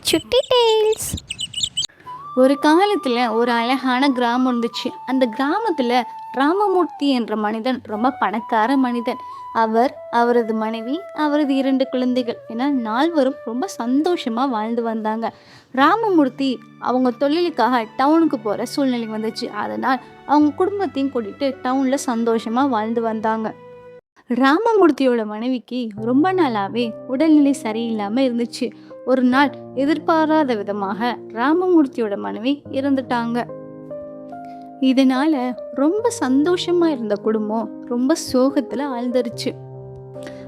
சுட்டி டெய்ல்ஸ். ஒரு காலத்தில் ஒரு அழகான கிராமம் இருந்துச்சு. அந்த கிராமத்தில் ராமமூர்த்தி என்ற மனிதன் ரொம்ப பணக்கார மனிதன். அவர் அவரது மனைவி அவரது இரண்டு குழந்தைகள். என நால்வரும் ரொம்ப சந்தோஷமாக வாழ்ந்து வந்தாங்க. ராமமூர்த்தி அவங்க தொழிலுக்காக டவுனுக்கு போகிற சூழ்நிலை வந்துச்சு. அதனால் அவங்க குடும்பத்தையும் கூட்டிகிட்டு டவுனில் சந்தோஷமாக வாழ்ந்து வந்தாங்க. ராமமூர்த்தியோட மனைவிக்கு ரொம்ப நாளாவே உடல்நிலை சரியில்லாமல் இருந்துச்சு. ஒரு நாள் எதிர்பாராத விதமாக ராமமூர்த்தியோட மனைவி இறந்துட்டாங்க. இதனால ரொம்ப சந்தோஷமா இருந்த குடும்பம் ரொம்ப சோகத்துல ஆழ்ந்துருச்சு.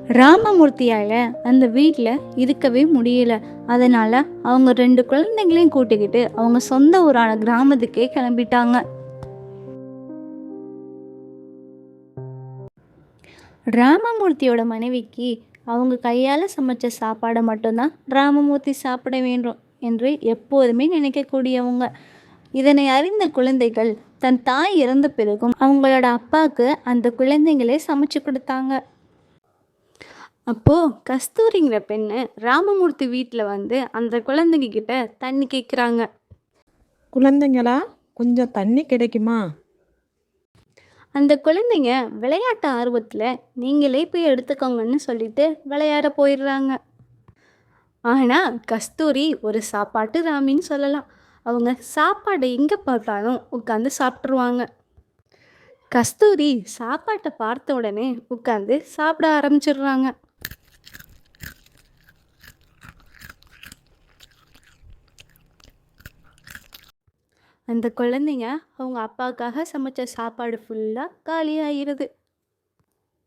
ராமமூர்த்தியால அந்த வீட்டில் இருக்கவே முடியல. அதனால அவங்க ரெண்டு குழந்தைங்களையும் கூட்டிக்கிட்டு அவங்க சொந்த ஊரான கிராமத்துக்கே கிளம்பிட்டாங்க. ராமமூர்த்தியோட மனைவிக்கு அவங்க கையால் சமைச்ச சாப்பாடை மட்டும்தான் ராமமூர்த்தி சாப்பிட வேண்டும் என்று எப்போதுமே நினைக்கக்கூடியவங்க. இதனை அறிந்த குழந்தைகள் தன் தாய் இறந்த பிறகும் அவங்களோட அப்பாவுக்கு அந்த குழந்தைங்களே சமைச்சு கொடுத்தாங்க. அப்போது கஸ்தூரிங்கிற பெண்ணு ராமமூர்த்தி வீட்டில் வந்து அந்த குழந்தைங்க கிட்ட தண்ணி கேட்குறாங்க குழந்தைங்களா கொஞ்சம் தண்ணி கிடைக்குமா? அந்த குழந்தைங்க விளையாட்டு ஆர்வத்தில் நீங்களே போய் எடுத்துக்கோங்கன்னு சொல்லிட்டு விளையாட போயிடுறாங்க. ஆனால் கஸ்தூரி ஒரு சாப்பாட்டு ராமின்னு சொல்லலாம். அவங்க சாப்பாடை எங்கே பார்த்தாலும் உட்காந்து சாப்பிட்ருவாங்க கஸ்தூரி சாப்பாட்டை பார்த்த உடனே உட்காந்து சாப்பிட ஆரம்பிச்சிடுறாங்க. அந்த குழந்தைங்க அவங்க அப்பாவுக்காக சமைச்ச சாப்பாடு ஃபுல்லாக காலியாகிடுது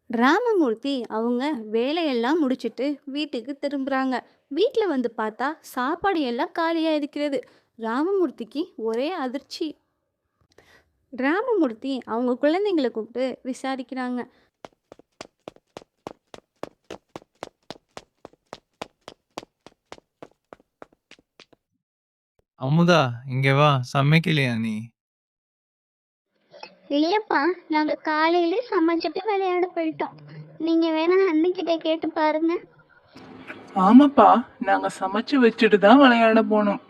ராமமூர்த்தி அவங்க வேலையெல்லாம் முடிச்சுட்டு வீட்டுக்கு திரும்புகிறாங்க வீட்டில் வந்து பார்த்தா சாப்பாடு எல்லாம் காலியாக இருக்கிறது ராமமூர்த்திக்கு ஒரே அதிர்ச்சி. ராமமூர்த்தி அவங்க குழந்தைங்களை கூப்பிட்டு விசாரிக்கிறாங்க. அமுதா இங்க வா. சமைக்கலையா நீ? இல்லையப்பா நாங்கள் காலையிலே சமைச்சிட்டு விளையாட போயிட்டோம். நீங்கள் வேணா அண்ணிக்கிட்ட கேட்டு பாருங்க. ஆமாப்பா. நாங்க சமைச்சு வச்சுட்டு தான் விளையாட போனோம்.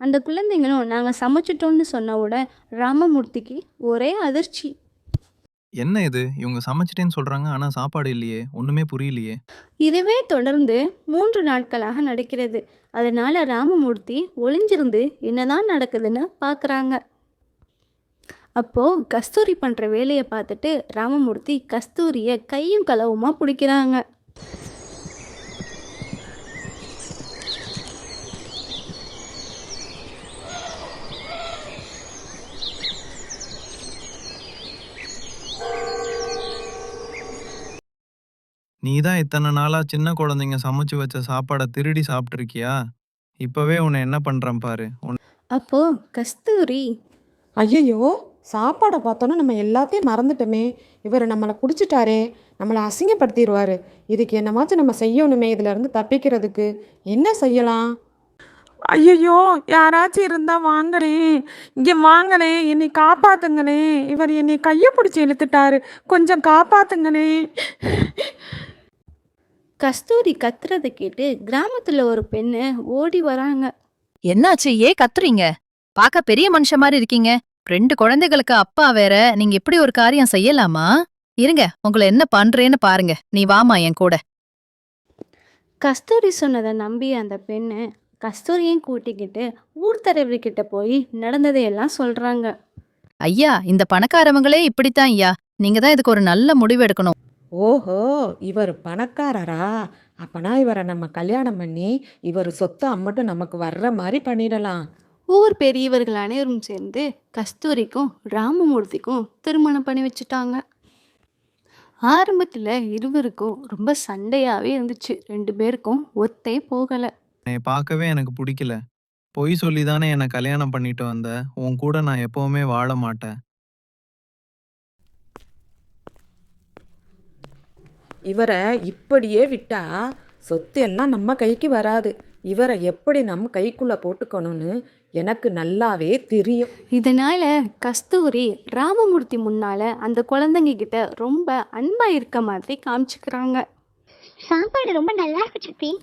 அந்த குழந்தைங்களும் நாங்கள் சமைச்சிட்டோம்னு சொன்ன உடனே ராமமூர்த்திக்கு ஒரே அதிர்ச்சி. என்ன இது? இவங்க சமைச்சிட்டேன்னு சொல்றாங்க ஆனா சாப்பாடு இல்லையே ஒண்ணுமே புரியலையே. இதுவே தொடர்ந்து மூன்று நாட்களாக நடக்கிறது. அதனால ராமமூர்த்தி ஒளிஞ்சிருந்து என்னதான் நடக்குதுன்னு பார்க்குறாங்க அப்போ கஸ்தூரி பண்ற வேலையை பார்த்துட்டு ராமமூர்த்தி கஸ்தூரியை கையும் களவுமா பிடிக்கிறாங்க. நீ தான் இத்தனை நாளா சின்ன குழந்தைங்க சமைச்சு வச்ச சாப்பாடை திருடி சாப்பிட்ருக்கியா இப்பவே உன்னை என்ன பண்றேன் பாரு. உன் அப்போ கஸ்தூரி. ஐயையோ சாப்பாடை பார்த்தோன்னா நம்ம எல்லாத்தையும் மறந்துட்டோமே. இவர் நம்மளை குடிச்சிட்டாரே நம்மளை அசிங்கப்படுத்திடுவார். இதுக்கு என்னமாச்சும் நம்ம செய்யணுமே இதிலேருந்து தப்பிக்கிறதுக்கு. என்ன செய்யலாம்? ஐயையோ யாராச்சும் இருந்தா வாங்கனே இங்கே வாங்கனே என்னை காப்பாத்துங்கனே இவர் என்னை கையை பிடிச்சி இழுத்துட்டாரு. கொஞ்சம் காப்பாத்துங்கனே கஸ்தூரி கத்துறதை கேட்டு கிராமத்துல ஒரு பெண்ணு ஓடி வராங்க. என்னாச்சு? ஏன் கத்துறீங்க? பார்க்க பெரிய மனுஷ மாதிரி இருக்கீங்க. ரெண்டு குழந்தைகளுக்கு அப்பா வேற. நீங்க இப்படி ஒரு காரியம் செய்யலாமா? இருங்க உங்களை என்ன பண்றேன்னு பாருங்க. நீ வாமா என் கூட. கஸ்தூரி சொன்னதை நம்பி அந்த பெண்ணு கஸ்தூரியையும் கூட்டிக்கிட்டு ஊர் தலைவர்கிட்ட போய் நடந்ததையெல்லாம் சொல்றாங்க. ஐயா இந்த பணக்காரவங்களே இப்படித்தான் ஐயா. நீங்க தான் இதுக்கு ஒரு நல்ல முடிவு எடுக்கணும். ஓஹோ இவர் பணக்காரரா? அப்பனா இவரை நம்ம கல்யாணம் பண்ணி இவர் சொத்து அம்மட்டும் நமக்கு வர்ற மாதிரி பண்ணிடலாம். ஊர் பெரியவர்கள் அனைவரும் சேர்ந்து கஸ்தூரிக்கும் ராமமூர்த்திக்கும் திருமணம் பண்ணி வச்சுட்டாங்க. ஆரம்பத்தில் இருவருக்கும் ரொம்ப சண்டையாகவே இருந்துச்சு. ரெண்டு பேருக்கும் ஒத்தே போகலை. என்னை பார்க்கவே எனக்கு பிடிக்கல. பொய் சொல்லி தானே என்னை கல்யாணம் பண்ணிட்டு வந்த. உன் கூட நான் எப்பவுமே வாழ மாட்டேன். இவரை இப்படியே விட்டா சொத்து எல்லாம் நம்ம கைக்கு வராது. இவரை எப்படி நம்ம கைக்குள்ள போட்டுக்கணும்னு எனக்கு நல்லாவே தெரியும். இதனால கஸ்தூரி ராமமூர்த்தி முன்னால அந்த குழந்தைங்க கிட்ட ரொம்ப அன்பா இருக்க மாதிரி காமிச்சுக்கிறாங்க. சாப்பாடு ரொம்ப நல்லா இருக்கு சித்தி.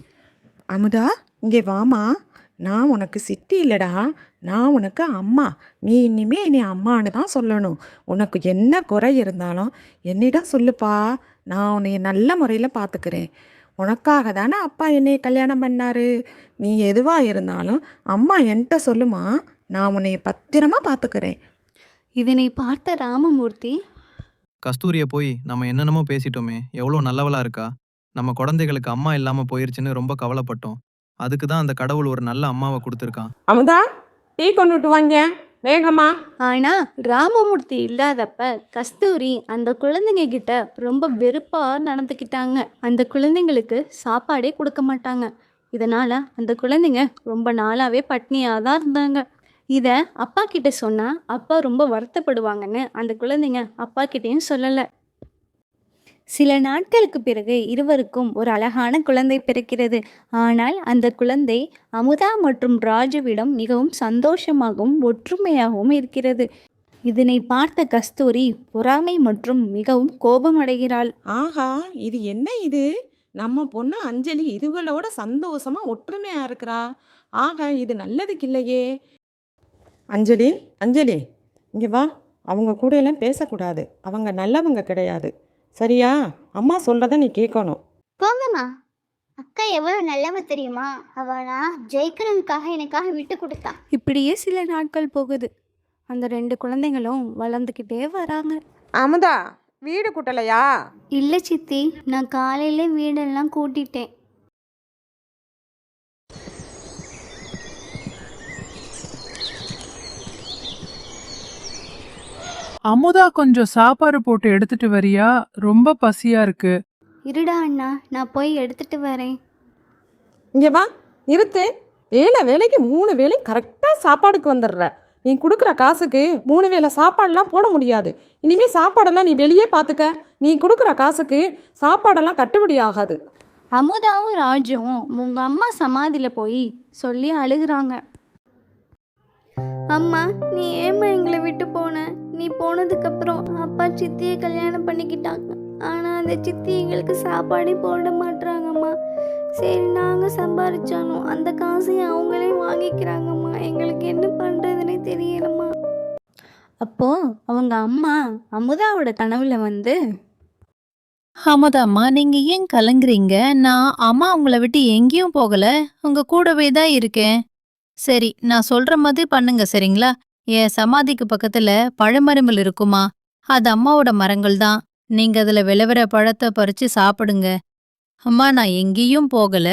அமுதா இங்கே வாமா. நான் உனக்கு சித்தி இல்லைடா. நான் உனக்கு அம்மா. நீ இனிமே நீ அம்மான்னு தான் சொல்லணும். உனக்கு என்ன குறை இருந்தாலும் என்னிடம் சொல்லுப்பா. நான் உன்னை நல்ல முறையில் பார்த்துக்கிறேன் உனக்காக தானே அப்பா என்னை கல்யாணம் பண்ணாரு. நீ எதுவாக இருந்தாலும் அம்மா என்கிட்ட சொல்லுமா. நான் உன்னை பத்திரமா பார்த்துக்கிறேன் இதனை பார்த்த ராமமூர்த்தி கஸ்தூரிய போய் நம்ம என்னென்னமோ பேசிட்டோமே. எவ்வளோ நல்லவளா இருக்கா? நம்ம குழந்தைகளுக்கு அம்மா இல்லாம போயிருச்சுன்னு ரொம்ப கவலைப்பட்டோம். அதுக்கு தான் அந்த கடவுள் ஒரு நல்ல அம்மாவை கொடுத்துருக்கான். அமுதா டீ கொண்டுட்டு வாங்க. வேகமா. ஆனா ராமமூர்த்தி இல்லாதப்ப கஸ்தூரி அந்த குழந்தைங்க கிட்ட ரொம்ப வெறுப்பா நடந்துக்கிட்டாங்க. அந்த குழந்தைங்களுக்கு சாப்பாடே கொடுக்க மாட்டாங்க. இதனால அந்த குழந்தைங்க ரொம்ப நாளாவே பட்னியாக தான் இருந்தாங்க. இதை அப்பா கிட்ட சொன்னா அப்பா ரொம்ப வருத்தப்படுவாங்கன்னு அந்த குழந்தைங்க அப்பா கிட்டேயும் சொல்லலை. சில நாட்களுக்கு பிறகு இருவருக்கும் ஒரு அழகான குழந்தை பிறக்கிறது. ஆனால் அந்த குழந்தை அமுதா மற்றும் ராஜுவிடம் மிகவும் சந்தோஷமாகவும் ஒற்றுமையாகவும் இருக்கிறது. இதனை பார்த்த கஸ்தூரி பொறாமை மற்றும் மிகவும் கோபமடைகிறாள். ஆஹா இது என்ன இது? நம்ம பொண்ணு அஞ்சலி இதுகளோட சந்தோஷமா ஒற்றுமையா இருக்கிறா? ஆஹா இது நல்லதுக்கு இல்லையே. அஞ்சலி அஞ்சலி இங்க வா. அவங்க கூட எல்லாம் பேசக்கூடாது. அவங்க நல்லவங்க கிடையாது. சரியா? அம்மா சொல்றத நீ கேட்கணும் போங்கம்மா. அக்கா எவ்வளோ நல்லவ தெரியுமா? அவளா ஜெயிக்கிறதுக்காக எனக்காக விட்டு கொடுத்தா. இப்படியே சில நாட்கள் போகுது. அந்த ரெண்டு குழந்தைங்களும் வளர்ந்துக்கிட்டே வராங்க. அமுதா வீடு கூட்டலையா? இல்லை சித்தி நான் காலையில வீடெல்லாம் கூட்டிட்டேன். அமுதா கொஞ்சம் சாப்பாடு போட்டு எடுத்துட்டு வரியா? ரொம்ப பசியா இருக்கு. இருடா அண்ணா நான் போய் எடுத்துட்டு வரேன். இங்க வா நிறுத்து வேலை வேலைக்கு மூணு வேலை கரெக்டாக சாப்பாடுக்கு வந்துடுற. நீ கொடுக்குற காசுக்கு மூணு வேளை சாப்பாடெல்லாம் போட முடியாது. இனிமேல் சாப்பாடெல்லாம் நீ வெளியே பார்த்துக்க நீ கொடுக்குற காசுக்கு சாப்பாடெல்லாம் கட்டுப்படி ஆகாது. அமுதாவும் ராஜுவும் உங்க அம்மா சமாதியில் போய் சொல்லி அழுகுறாங்க. அம்மா நீ ஏம்மா எங்களை விட்டு போன? நீ போனதுக்கப்புறம் அப்பா சித்தியை கல்யாணம் பண்ணிக்கிட்டாங்க. ஆனால் அந்த சித்தி எங்களுக்கு சாப்பாடே போட மாட்றாங்கம்மா. சரி நாங்கள் சம்பாரிச்சாலும் அந்த காசையும் அவங்களே வாங்கிக்கிறாங்கம்மா. எங்களுக்கு என்ன பண்ணுறதுனே தெரியலம்மா. அப்போ அவங்க அம்மா அமுதாவோட கனவுல வந்து அமுதாம்மா நீங்க ஏன் கலங்குறீங்க? நான் அம்மா உங்களை விட்டு எங்கேயும் போகல. உங்க கூடவே தான் இருக்கேன். சரி நான் சொல்ற மாதிரி பண்ணுங்க சரிங்களா? என் சமாதிக்கு பக்கத்துல பழமரங்கள் இருக்குமா? அது அம்மாவோட மரங்கள் தான். நீங்க அதுல விளைவர பழத்தை பறிச்சு சாப்பிடுங்க. அம்மா நான் எங்கேயும் போகல.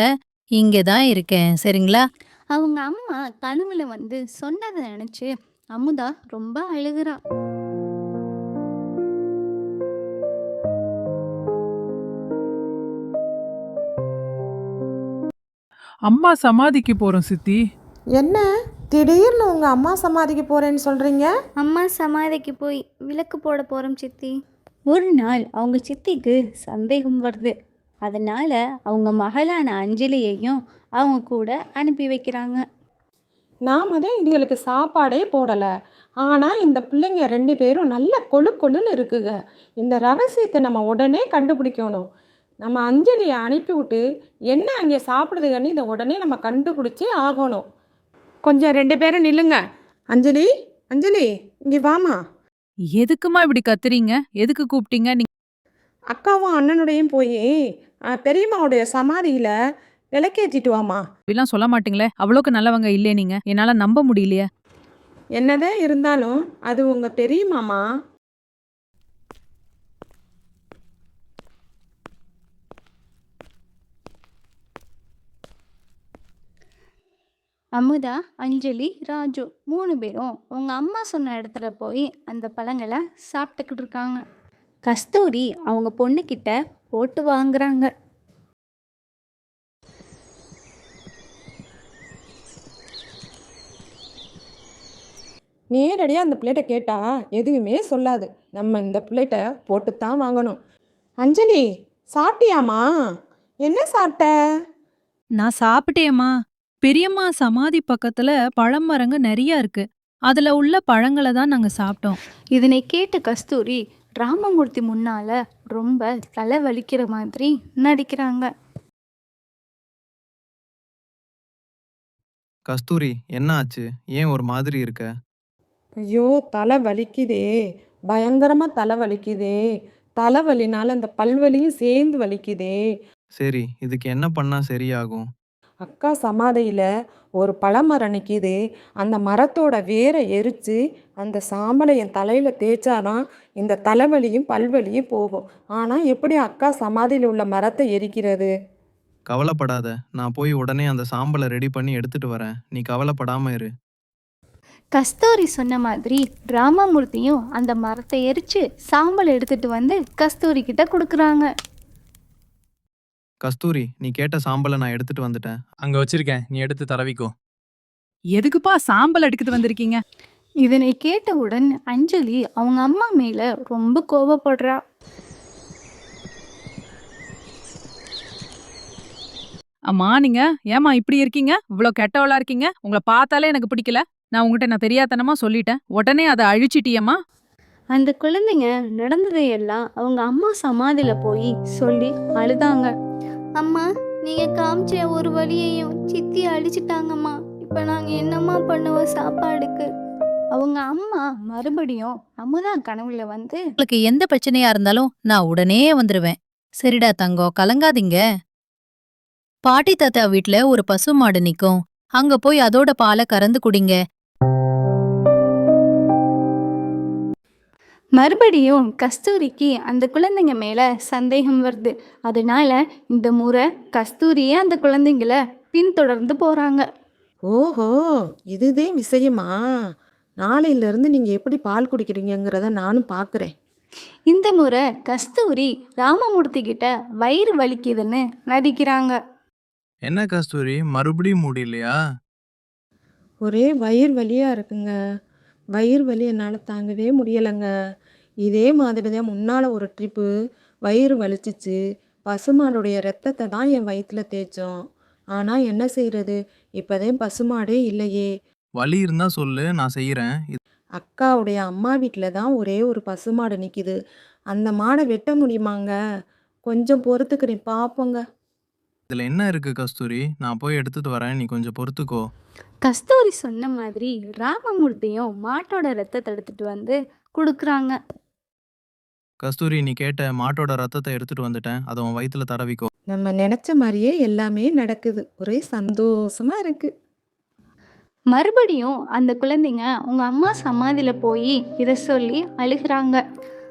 இங்க தான் இருக்கேன் சரிங்களா? அவங்க அம்மா கனவுல வந்து சொன்னதை நினைச்சு அமுதா ரொம்ப அழுகுறா. அம்மா சமாதிக்கு போறோம் சித்தி. என்ன? திடீர்னு உங்கள் அம்மா சமாதிக்கு போகிறேன்னு சொல்கிறீங்க அம்மா சமாதிக்கு போய் விளக்கு போட போறோம் சித்தி. ஒரு நாள் அவங்க சித்திக்கு சந்தேகம் வருது. அதனால அவங்க மகளான அஞ்சலியையும் அவங்க கூட அனுப்பி வைக்கிறாங்க. நாம தான் இதுகளுக்கு சாப்பாடே போடலை. ஆனால் இந்த பிள்ளைங்க ரெண்டு பேரும் நல்ல கொழு கொழுன்னு இருக்குங்க. இந்த ரகசியத்தை நம்ம உடனே கண்டுபிடிக்கணும். நம்ம அஞ்சலியை அனுப்பிவிட்டு என்ன அங்கே சாப்பிடுதுங்கன்னு இதை உடனே நம்ம கண்டுபிடிச்சே ஆகணும். கொஞ்சம் ரெண்டு பேரும் நில்லுங்க. அஞ்சலி அஞ்சலி இங்கே வாமா. எதுக்குமா இப்படி கத்துறீங்க? எதுக்கு கூப்பிட்டீங்க? நீங்க அக்காவும் அண்ணனுடையும் போய் பெரியம்மாவுடைய சமாதியில் விளக்கேற்றிட்டு வாமா. இப்படிலாம் சொல்ல மாட்டீங்களே? அவ்வளோக்கு நல்லவங்க இல்லையே நீங்க. என்னால நம்ப முடியலையே. என்னதான் இருந்தாலும் அது உங்கள் பெரியம்மாமா. அமுதா அஞ்சலி ராஜு மூணு பேரும் உங்க அம்மா சொன்ன இடத்துல போய் அந்த பழங்களை சாப்பிட்டுக்கிட்டு இருக்காங்க. கஸ்தூரி அவங்க பொண்ணுக்கிட்ட போட்டு வாங்குறாங்க. நேரடியாக அந்த பிளேட்டை கேட்டால் எதுவுமே சொல்லாது. நம்ம இந்த பிளேட்டை போட்டு தான் வாங்கணும். அஞ்சலி சாப்பிட்டியாம்மா? என்ன சாப்பிட்ட? நான் சாப்பிட்டேம்மா. பெரியம்மா சமாதி பக்கத்துல பழமரங்க நிறைய இருக்கு. அதுல உள்ள பழங்களை தான் நாங்க சாப்பிட்டோம் இதனை கேட்ட கஸ்தூரி ராமமூர்த்தி முன்னால ரொம்ப தலை வலிக்கிற மாதிரி நடிக்கிறாங்க. கஸ்தூரி என்ன ஆச்சு? ஏன் ஒரு மாதிரி இருக்க? ஐயோ தலை வலிக்குதே. பயங்கரமாக தலை வலிக்குதே. தலைவலினால அந்த பல்வலியும் சேர்ந்து வலிக்குதே. சரி இதுக்கு என்ன பண்ணா சரியாகும்? அக்கா சமாதியில் ஒரு பழமரம் நிற்கிது அந்த மரத்தோட வேரை எரித்து அந்த சாம்பலை என் தலையில் தேய்ச்சாதான் இந்த தலைவலியும் பல்வலியும் போகும். ஆனால் எப்படி அக்கா சமாதியில் உள்ள மரத்தை எரிக்கிறது? கவலைப்படாத. நான் போய் உடனே அந்த சாம்பலை ரெடி பண்ணி எடுத்துட்டு வரேன். நீ கவலைப்படாம இரு. கஸ்தூரி சொன்ன மாதிரி ராமமூர்த்தியும் அந்த மரத்தை எரிச்சு சாம்பல் எடுத்துட்டு வந்து கஸ்தூரி கிட்ட கொடுக்குறாங்க. கஸ்தூரி நீ கேட்ட சாம்பலை நான் எடுத்துட்டு வந்துட்டேன். அங்க வச்சிருக்கேன். நீ எடுத்து தரவிக்கோ எதுக்குப்பா சாம்பல் எடுத்துட்டு வந்திருக்கீங்க? இதனை கேட்டவுடன் அஞ்சலி அவங்க அம்மா மேல ரொம்ப கோபப்படுறா அம்மா நீங்க ஏமா இப்படி இருக்கீங்க? இவ்ளோ கெட்டவளா இருக்கீங்க? உங்களை பார்த்தாலே எனக்கு பிடிக்கல. நான் உங்ககிட்ட நான் தெரியாதனமா சொல்லிட்டேன். உடனே அதை அழிச்சிட்டியம்மா? அந்த குழந்தைங்க நடந்ததையெல்லாம் அவங்க அம்மா சமாதியில போய் சொல்லி அழுதாங்க. அம்மா நீங்க காமிச்ச ஒரு வழியையும் சித்தி அடிச்சிட்டாங்கம்மா இப்ப நாங்க என்னம்மா பண்ணுவோம் சாப்பாடுக்கு? அவங்க அம்மா மறுபடியும் அமுதா கனவுல வந்து உங்களுக்கு எந்த பிரச்சனையா இருந்தாலும் நான் உடனே வந்துருவேன். சரிடா தங்கம் கலங்காதீங்க. பாட்டி தாத்தா வீட்ல ஒரு பசு மாடு நிக்கும். அங்க போய் அதோட பாலை கறந்து குடிங்க. மறுபடியும் கஸ்தூரிக்கு அந்த குழந்தைங்க மேல சந்தேகம் வருது. அதனால இந்த முறை கஸ்தூரியே அந்த குழந்தைங்கள பின்தொடர்ந்து போறாங்க. ஓஹோ இதுதே விஷயமா? நாளையிலேருந்து நீங்கள் எப்படி பால் குடிக்கிறீங்கங்கிறத நானும் பார்க்குறேன் இந்த முறை கஸ்தூரி ராமமூர்த்தி கிட்ட வயிறு வலிக்குதுன்னு நடிக்கிறாங்க. என்ன கஸ்தூரி? மறுபடியும் முடியலையா ஒரே வயிறு வலியாக இருக்குங்க. வயிறு வலி என்னால் தாங்கவே முடியலைங்க. இதே மாதிரி தான் முன்னால் ஒரு ட்ரிப்பு வயிறு வலிச்சிச்சு. பசுமாடுடைய ரத்தத்தை தான் என் வயிற்றில் தேய்ச்சோம். ஆனால் என்ன செய்கிறது இப்போதான் பசுமாடே இல்லையே. வலி இருந்தா சொல்லு நான் செய்யறேன் அக்காவுடைய அம்மா வீட்டில் தான் ஒரே ஒரு பசுமாடு நிற்கிது அந்த மாடை வெட்ட முடியுமாங்க? கொஞ்சம் பொறுத்துக்கிறேன் பார்ப்போங்க இதுல என்ன இருக்கு கஸ்தூரி? நான் போய் எடுத்துட்டு வரேன். நீ கொஞ்சம் பொறுத்துக்கோ. கஸ்தூரி சொன்ன மாதிரி ராமமூர்த்தியும் மாட்டோட ரத்தத்தை எடுத்துட்டு வந்து கொடுக்குறாங்க. கஸ்தூரி நீ கேட்ட மாட்டோட ரத்தத்தை எடுத்துட்டு வந்துட்டேன். அதை உன் வயித்துல தடவிக்கோ. நம்ம நினச்ச மாதிரியே எல்லாமே நடக்குது. ஒரே சந்தோஷமாக இருக்குது மறுபடியும் அந்த குழந்தைங்க உங்க அம்மா சமாதியில போய் இதை சொல்லி அழுகுறாங்க.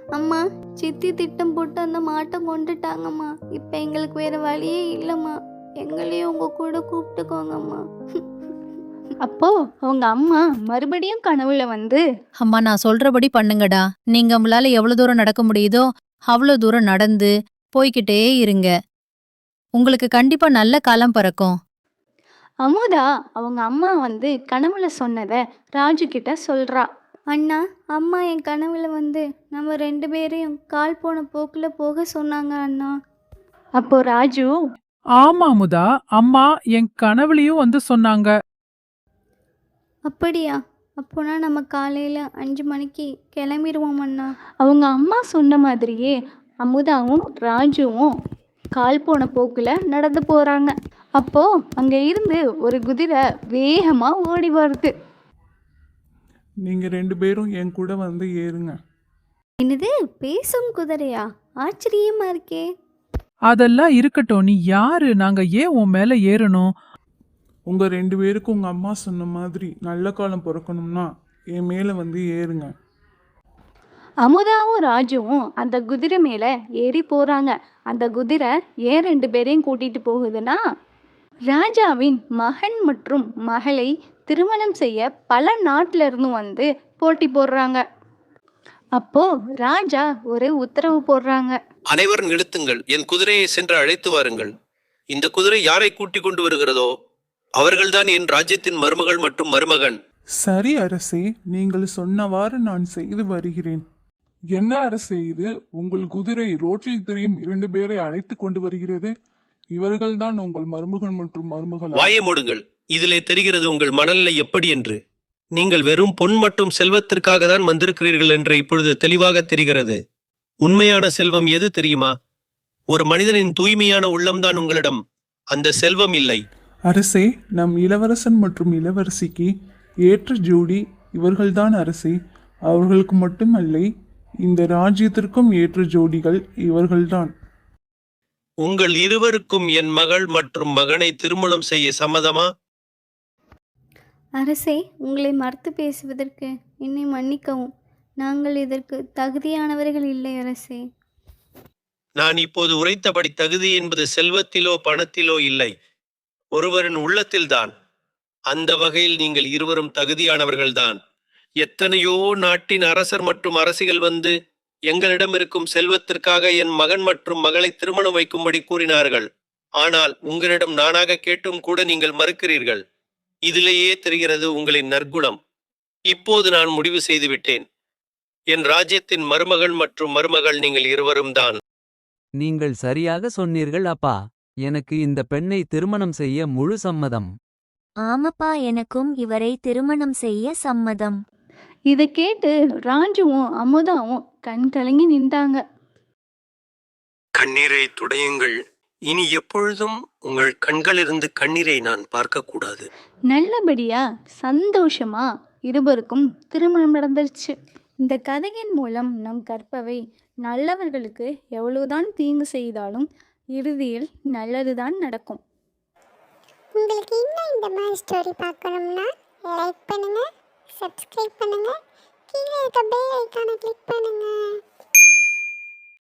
அம்மா சித்தி திட்டம் போட்டு அந்த மாட்டை கொண்டுட்டாங்கம்மா. இப்ப எங்களுக்கு வேற வழியே இல்லம்மா. எங்களையும் உங்க கூட கூப்பிட்டுக்கோங்கம்மா. அப்போ அவங்க அம்மா மறுபடியும் கனவுல வந்து அம்மா நான் சொல்றபடி பண்ணுங்கடா. நீங்க உங்களால எவ்வளவு தூரம் நடக்க முடியுதோ அவ்வளவு தூரம் நடந்து போய்கிட்டே இருங்க. உங்களுக்கு கண்டிப்பா நல்ல காலம் பிறக்கும். அமுதா அவங்க அம்மா வந்து கனவுல சொன்னதை ராஜு கிட்ட சொல்றா. அண்ணா அம்மா என் கனவுல வந்து நம்ம ரெண்டு பேரையும் கால் போன போக்குல போக சொன்னாங்க அண்ணா. அப்போ ராஜு? ஆமா அமுதா அம்மா என் கனவுலயும் வந்து சொன்னாங்க. அப்படியா? அப்போனா நம்ம காலையில அஞ்சு மணிக்கு கிளம்பிடுவோம் அண்ணா. அவங்க அம்மா சொன்ன மாதிரியே அமுதாவும் ராஜுவும் கால் போன போக்குல நடந்து போறாங்க. அப்போ அங்க இருந்து ஒரு குதிரை வேகமா ஓடி வருது. நீங்க ரெண்டு பேரும் என் கூட வந்து ஏறுங்க. என்னது? பேசும் குதிரையா? ஆச்சரியமா இருக்கே. அதெல்லாம் இருக்கட்டும். நீ யாரு? நாங்க ஏன் உன் மேல ஏறணும்? உங்க ரெண்டு பேருக்கும் உங்க அம்மா சொன்ன மாதிரி நல்ல காலம் பிறக்கணும்னா என் மேல வந்து ஏறுங்க. அமுதாவும் ராஜுவும் அந்த குதிரை மேலே ஏறி போகிறாங்க அந்த குதிரை ஏன் ரெண்டு பேரையும் கூட்டிகிட்டு போகுதுன்னா ராஜாவின் மகன் மற்றும் மகளை திருமணம் செய்ய பல நாட்டில இருந்தும் வந்து போட்டி போடுறாங்க. அப்போ ராஜா ஒரு உத்தரவு போடுறாங்க. அனைவரும் நிறுத்துங்கள். என் குதிரையை சென்று அழைத்து வாருங்கள். இந்த குதிரை யாரை கூட்டிக் கொண்டு வருகிறதோ அவர்கள்தான் என் ராஜ்யத்தின் மருமகள் மற்றும் மருமகன். சரி அரசே நீங்கள் சொன்னவாறு நான் செய்து வருகிறேன். என்ன அரசே இது? உங்கள் குதிரை ரோட்டில் தெரியும் இரண்டு பேரை அழைத்து கொண்டு வருகிறது. இவர்கள்தான் உங்கள் மருமகன் மற்றும் மருமகள் வாயை மூடுங்கள். இதிலே தெரிகிறது உங்கள் மனநிலை எப்படி என்று. நீங்கள் வெறும் பொன் மற்றும் செல்வத்திற்காக தான் வந்திருக்கிறீர்கள் என்று இப்பொழுது தெளிவாக தெரிகிறது. உண்மையான செல்வம் எது தெரியுமா? ஒரு மனிதனின் தூய்மையான உள்ளம்தான் உங்களிடம். அந்த செல்வம் இல்லை. அரசே நம் இளவரசன் மற்றும் இளவரசிக்கு ஏற்ற ஜோடி இவர்கள்தான் அரசே. அவர்களுக்கு மட்டுமல்ல இந்த ராஜ்யத்திற்கும் ஏற்ற ஜோடிகள் இவர்கள்தான். உங்கள் இருவருக்கும் என் மகள் மற்றும் மகனை திருமணம் செய்ய சம்மதமா? அரசே உங்களை மறுத்து பேசுவதற்கு என்னை மன்னிக்கவும். நாங்கள் இதற்கு தகுதியானவர்கள் இல்லை அரசே. நான் இப்போது உரைத்தபடி தகுதி என்பது செல்வத்திலோ பணத்திலோ இல்லை. ஒருவரின் உள்ளத்தில்தான். அந்த வகையில் நீங்கள் இருவரும் தகுதியானவர்கள்தான். எத்தனையோ நாட்டின் அரசர் மற்றும் அரசிகள் வந்து எங்களிடம் இருக்கும் செல்வத்திற்காக என் மகன் மற்றும் மகளை திருமணம் வைக்கும்படி கூறினார்கள். ஆனால் உங்களிடம் நானாக கேட்டும் கூட நீங்கள் மறுக்கிறீர்கள். இதிலேயே தெரிகிறது உங்களின் நற்குணம். இப்போது நான் முடிவு செய்து விட்டேன் என் ராஜ்யத்தின் மருமகன் மற்றும் மருமகள் நீங்கள் இருவரும் தான். நீங்கள் சரியாக சொன்னீர்கள் அப்பா. எனக்கு இந்த பெண்ணை திருமணம் செய்ய முழு சம்மதம். ஆமப்பா எனக்கும் இவரை திருமணம் செய்ய சம்மதம். இதை கேட்டு ராஜுவும் அமுதாவும் கண் கலங்கி நின்றாங்க. கண்ணீரை துடையுங்கள். இனி எப்பொழுதும் உங்கள் கண்களிலிருந்து கண்ணீரை நான் பார்க்கக்கூடாது. நல்லபடியா சந்தோஷமா இருவருக்கும் திருமணம் நடந்துருச்சு. இந்த கதையின் மூலம் நம் கற்பவை நல்லவர்களுக்கு எவ்வளவுதான் தீங்கு செய்தாலும் இறுதியில் நல்லதுதான் நடக்கும். உங்களுக்கு இன்னும் இந்த மாதிரி ஸ்டோரி பார்க்கணும்னா லைக் பண்ணுங்க சப்ஸ்கிரைப் பண்ணுங்க. கீழே இருக்க பெல் ஐக்கானை கிளிக் பண்ணுங்க.